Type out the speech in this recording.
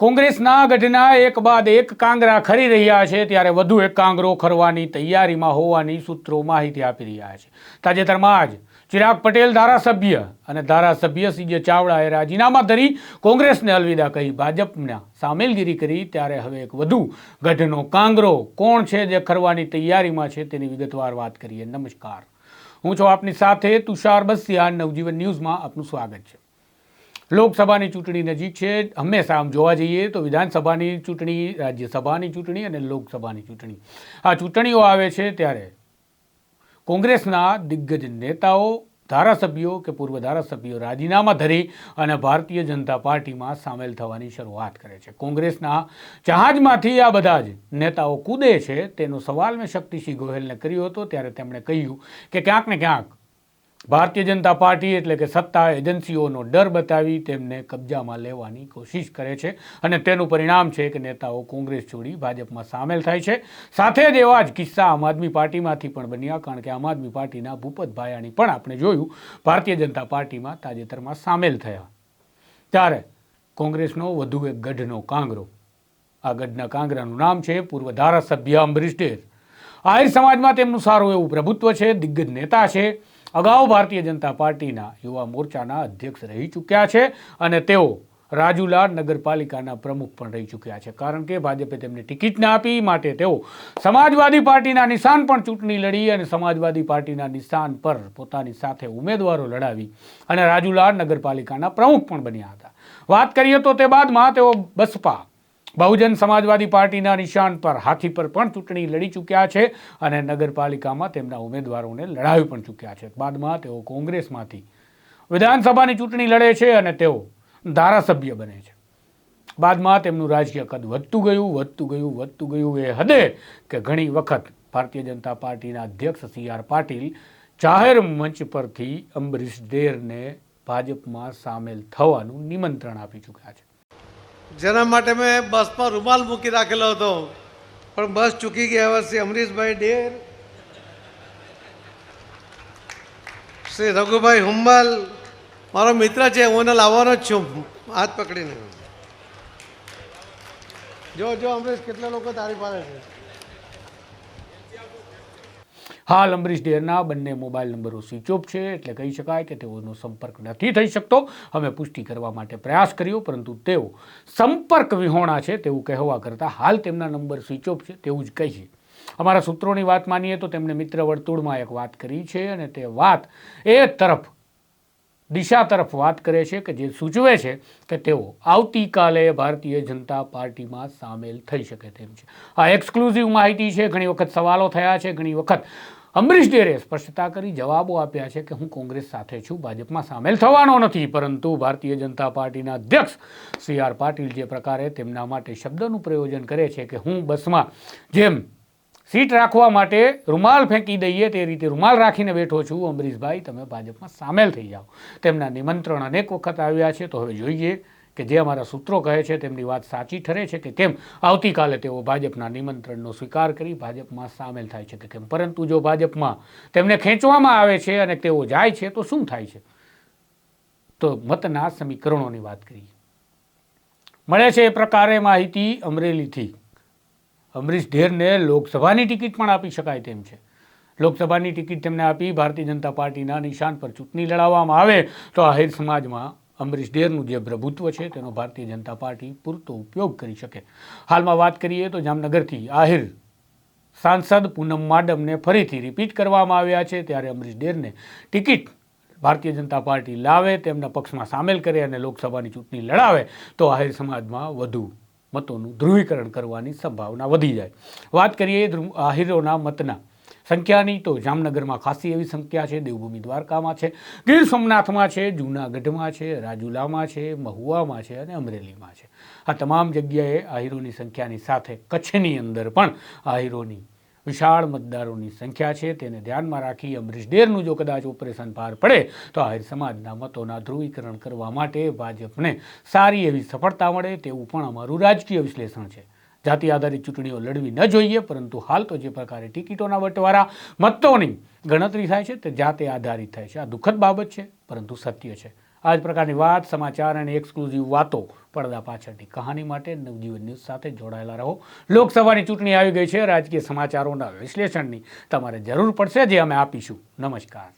કોંગ્રેસના ગઢના એક બાદ એક કાંગરા ખરી રહ્યા છે, ત્યારે વધુ એક કાંગરો ખરવાની તૈયારીમાં હોવાની સૂત્રો માહિતી આપી રહ્યા છે. તાજેતરમાં જ ચિરાગ પટેલ ધારાસભ્ય અને ધારાસભ્ય સીજે ચાવડાએ રાજીનામા ધરી કોંગ્રેસને અલવિદા કહી ભાજપના સામેલગીરી કરી, ત્યારે હવે એક વધુ ગઢનો કાંગરો કોણ છે જે ખરવાની તૈયારીમાં છે તેની વિગતવાર વાત કરીએ. નમસ્કાર. હું છું આપની સાથે તુષાર બસિયા. નવજીવન ન્યૂઝમાં આપનું સ્વાગત છે. લોકસભાની ચૂંટણી નજીક છે. હંમેશા આમ જોવા જઈએ તો વિધાનસભાની ચૂંટણી, રાજ્યસભાની ચૂંટણી અને લોકસભાની ચૂંટણી. આ ચૂંટણીઓ આવે છે ત્યારે કોંગ્રેસના દિગ્ગજ નેતાઓ, ધારાસભ્યો કે પૂર્વ ધારાસભ્યો રાજીનામા ધરી અને ભારતીય જનતા પાર્ટીમાં સામેલ થવાની શરૂઆત કરે છે. કોંગ્રેસના જહાજમાંથી આ બધા જ નેતાઓ કૂદે છે. તેનો સવાલ મેં શક્તિસિંહ ગોહેલને કર્યો હતો. ત્યારે તેમણે કહ્યું કે ક્યાંક ને ક્યાંક ભારતીય જનતા પાર્ટી એટલે કે સત્તા એજન્સીઓનો ડર બતાવી તેમને કબજામાં લેવાની કોશિશ કરે છે અને તેનું પરિણામ છે કે નેતાઓ કોંગ્રેસ છોડી ભાજપમાં સામેલ થાય છે. સાથે જ એવા જ કિસ્સા આમ આદમી પાર્ટીમાંથી પણ બન્યા, કારણ કે આમ આદમી પાર્ટીના ભૂપત ભાયાણી પણ આપણે જોયું, ભારતીય જનતા પાર્ટીમાં તાજેતરમાં સામેલ થયા. ત્યારે કોંગ્રેસનો વધુ એક ગઢનો કાંગરો. આ ગઢના કાંગરાનું નામ છે પૂર્વ ધારાસભ્ય અમરીશ ડેર આહિર સમાજમાં તેમનું સારું એવું પ્રભુત્વ છે, દિગ્ગજ નેતા છે. અગાઉ ભારતીય જનતા પાર્ટીના યુવા મોરચાના અધ્યક્ષ રહી ચૂક્યા છે અને તેઓ રાજુલા નગરપાલિકાના પ્રમુખ પણ રહી ચૂક્યા છે. કારણ કે ભાજપે તેમને ટિકિટ ના આપી માટે તેઓ સમાજવાદી પાર્ટીના નિશાન પણ ચૂંટણી લડી અને સમાજવાદી પાર્ટીના નિશાન પર પોતાની સાથે ઉમેદવારો લડાવી અને રાજુલા નગરપાલિકાના પ્રમુખ પણ બન્યા હતા. વાત કરીએ તો તે બાદમાં તેઓ બસપા બહુજન સમાજવાદી પાર્ટીના નિશાન પર હાથી પર પણ ચૂંટણી લડી ચૂક્યા છે અને નગરપાલિકામાં તેમના ઉમેદવારોને લડાવી પણ ચૂક્યા છે. બાદમાં તેઓ કોંગ્રેસમાંથી વિધાનસભાની ચૂંટણી લડે છે અને તેઓ ધારાસભ્ય બને છે. બાદમાં તેમનું રાજકીય કદ વધતું ગયું વધતું ગયું વધતું ગયું. એ હદે કે ઘણી વખત ભારતીય જનતા પાર્ટીના અધ્યક્ષ સી આર પાટીલ જાહેર મંચ પરથી અંબરીશ દેરને ભાજપમાં સામેલ થવાનું નિમંત્રણ આપી ચૂક્યા છે. જેના માટે મેં બસમાં રૂમાલ મૂકી રાખેલો હતો. પણ બસ ચૂકી ગયા હવે શ્રી અમરીશભાઈ ડેર. શ્રી રઘુભાઈ હુંબલ. મારો મિત્ર છે, હું એને લાવવાનો જ છું. હાથ પકડીને. જો જો, અમરીશ, કેટલા લોકો તારી પાસે છે. હાલ અમરીશ ડેરના બંને મોબાઈલ નંબરો સ્વિચ ઓફ છે, એટલે કહી શકાય કે તેઓનો સંપર્ક નથી થઈ શકતો. અમે પુષ્ટિ કરવા માટે પ્રયાસ કર્યો, પરંતુ તેઓ સંપર્ક વિહોણા છે તેવું કહેવા કરતાં હાલ તેમના નંબર સ્વિચ ઓફ છે તેવું જ કહીએ. અમારા સૂત્રોની વાત માનીએ તો તેમણે મિત્ર વર્તુળમાં એક વાત કરી છે અને તે વાત એ તરફ, દિશા તરફ વાત કરે છે કે જે સૂચવે છે કે તેઓ આવતીકાલે ભારતીય જનતા પાર્ટીમાં સામેલ થઈ શકે તેમ છે. આ એક્સક્લુઝિવ માહિતી છે, ઘણી વખત સવાલો થયા છે, ઘણી વખત અમરીશ ડેરે સ્પષ્ટતા કરી જવાબો આપ્યા છે કે હું કોંગ્રેસ સાથે છું, ભાજપમાં સામેલ થવાનો નથી, પરંતુ ભારતીય જનતા પાર્ટીના અધ્યક્ષ સી આર પાટીલ જે પ્રકારે તેમના માટે શબ્દનું પ્રયોજન કરે છે કે હું બસમાં જેમ સીટ રાખવા માટે રૂમાલ ફેંકી દઈએ તે રીતે રૂમાલ રાખીને બેઠો છું, અમરીશભાઈ, તમે ભાજપમાં સામેલ થઈ જાઓ. તેમના નિમંત્રણ અનેક વખત આવ્યા છે, તો હવે જોઈએ કે જે અમારા સૂત્રો કહે છે તેમની વાત સાચી ઠરે છે કે કેમ? આવતીકાલે તેઓ ભાજપના નિમંત્રણનો સ્વીકાર કરી ભાજપમાં સામેલ થાય છે કે કેમ? પરંતુ જો ભાજપમાં તેમને ખેંચવામાં આવે છે અને તેઓ જાય છે, તો શું થાય છે? તો મતના સમીકરણોની વાત કરીએ મળે છે એ પ્રકારે માહિતી અમરેલીથી. અમરીશ ઢેરને લોકસભાની ટિકિટ પણ આપી શકાય તેમ છે. લોકસભાની ટિકિટ તેમને આપી ભારતીય જનતા પાર્ટીના નિશાન પર ચૂંટણી લડાવવામાં આવે તો આહિર સમાજમાં અમરીશ ડેરનું જે પ્રભુત્વ છે તેનો ભારતીય જનતા પાર્ટી પૂરતો ઉપયોગ કરી શકે. હાલમાં વાત કરીએ તો જામનગરથી આહિર સાંસદ પૂનમ માડમને ફરીથી રિપીટ કરવામાં આવ્યા છે ત્યારે અમરીશ ડેરને ટિકિટ ભારતીય જનતા પાર્ટી લાવે, તેમના પક્ષમાં સામેલ કરે અને લોકસભાની ચૂંટણી લડાવે તો આહિર સમાજમાં વધુ મતોનું ધ્રુવીકરણ કરવાની સંભાવના વધી જાય. વાત કરીએ આહિરોના મતના. સંખ્યાની તો જામનગરમાં ખાસી એવી સંખ્યા છે. દેવભૂમિ દ્વારકામાં છે, ગીર સોમનાથમાં છે, જૂનાગઢમાં છે, રાજુલામાં છે, મહુવામાં છે અને અમરેલીમાં છે. આ તમામ જગ્યાએ આહિરોની સંખ્યાની સાથે કચ્છની અંદર પણ આહિરોની વિશાળ મતદારોની સંખ્યા છે. તેને ધ્યાનમાં રાખી અમરીશ ડેરનું જો કદાચ ઓપરેશન પાર પડે, તો આહિર સમાજના મતોના ધ્રુવીકરણ કરવા માટે ભાજપને સારી એવી સફળતા મળે તેવું પણ અમારું રાજકીય વિશ્લેષણ છે. જાતિ આધારિત ચૂંટણીઓ લડવી ન જોઈએ, પરંતુ હાલ તો જે પ્રકારે ટિકિટોના બટવારા મતોની ગણતરી થાય છે તે જાતે આધારિત થાય છે. આ દુઃખદ બાબત છે, પરંતુ સત્ય છે. આ જ પ્રકારની વાત, સમાચાર અને એક્સક્લુઝિવ વાતો પડદા પાછળની કહાની માટે નવજીવન ન્યૂઝ સાથે જોડાયેલા રહો. લોકસભાની ચૂંટણી આવી ગઈ છે. રાજકીય સમાચારોના વિશ્લેષણની તમારે જરૂર પડશે, જે અમે આપીશું. નમસ્કાર.